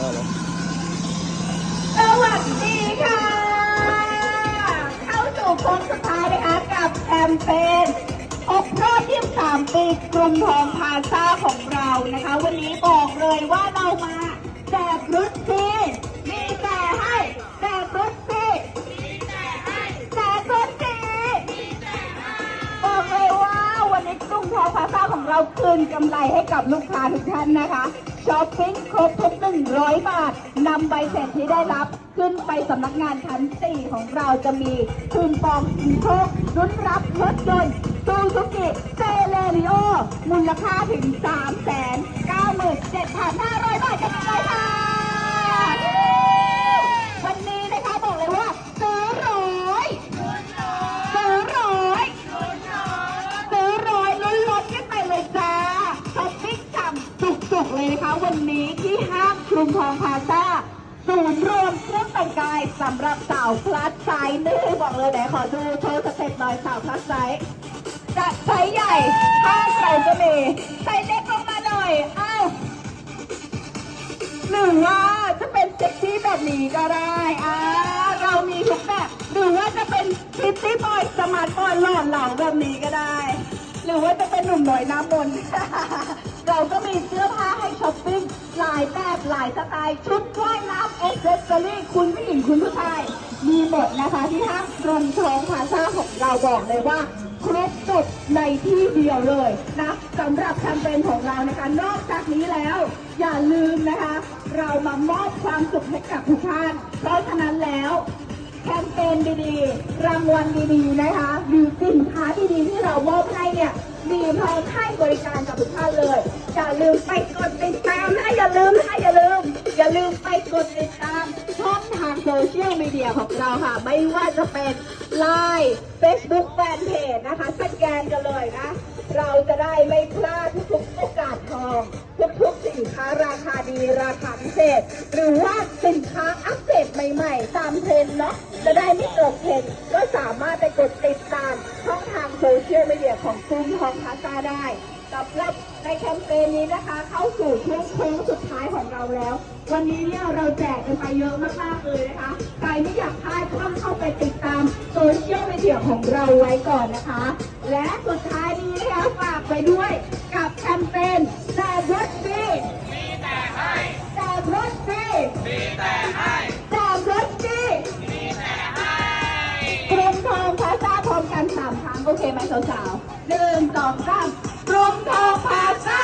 สวัสดีค่ะ เข้าสู่คนสุดท้ายนะคะกับแคมเปญอบรอบ23ปีกรุงทองพาซ่าของเรานะคะ วันนี้บอกเลยว่าเรามาแจกรถเที่ เราคืนกำไรให้กับลูกค้าทุกท่านนะคะช้อปปิ้งครบทุก100บาทนำใบเสร็จที่ได้รับ ขึ้นไปสำนักงานชั้น4ของเราจะมีคืนปองสินโชครุ้นรับรถยนต์ซูซูกิเซเลริโอมูลค่าถึง 3 9 7 5 0 0 บาทกันเลยค่ะ เลยนะคะวันนี้ที่ห้างกรุงทองพาซ่าศูนย์รวมเครื่องแต่งกายสำหรับสาวพลัสไซส์นี่บอกเลยไหนขอดูโชว์สเต็ปหน่อยสาวพลัสไซส์จะไซส์ใหญ่ห้าใส่ก็มีไซส์เล็กลงมาหน่อยเอ้าหรือว่าจะเป็นเซ็กซี่แบบนี้ก็ได้อ่าเรามีทุกแบบหรือว่าจะเป็นพิตตี้บอยสมาร์ทบอยหล่อเหลาแบบนี้ก็ได้ หรือว่าจะเป็นหนุ่มหน่อยน้ำมนต์ เราก็มีเสื้อผ้าให้ช้อปปิ้งหลายแบบหลายสไตล์ชุดว่ายน้ำเอเซสซอรี่คุณผู้หญิงคุณผู้ชาย มีหมดนะคะที่ห้างกรมทองพาซ่าของเราบอกเลยว่าครบจบในที่เดียวเลยนะสำหรับแคมเปญของเรานะคะ นอกจากนี้แล้ว อย่าลืมนะคะ เรามามอบความสุขให้กับทุกท่านเพราะฉะนั้นแล้วแคมเปญดีๆ รางวัลดีๆนะคะหรือสินค้าดีๆ ที่เรามอบให้เนี่ย มีพร้อมให้บริการกับทุกท่านเลย อย่าลืมไปกดติดตามนะอย่าลืมนะอย่าลืม อย่าลืมไปกดติดตามช่องทางโซเชียลมีเดียของเราค่ะ ไม่ว่าจะเป็น Line Facebook Fanpage นะคะสแกนกันเลยนะ เราจะได้ไม่พลาดทุกๆโอกาสทองทุกๆสินค้าราคาดีราคาพิเศษ หรือว่าสินค้าอัปเดตใหม่ๆ ตามเทรนด์เนาะจะได้ไม่ตกเทรนด์ก็สามารถไปกดติดตามช่องทางโซเชียลมีเดียของซุ้มทองพาซาได้ สำหรับในแคมเปญนี้นะคะ เข้าสู่ช่วงโค้งสุดท้ายของเราแล้ว วันนี้เนี่ยเราแจกกันไปเยอะมากๆเลยนะคะใครไม่อยากพลาดก็ต้องเข้าไปติดตามโซเชียลมีเดียของเราไว้ก่อนนะคะ และสุดท้ายนี้นะคะฝากไปด้วยกับแคมเปญแจก โอเคไหมสาวๆหนึ่งสองสามกรุงทองพาซ่า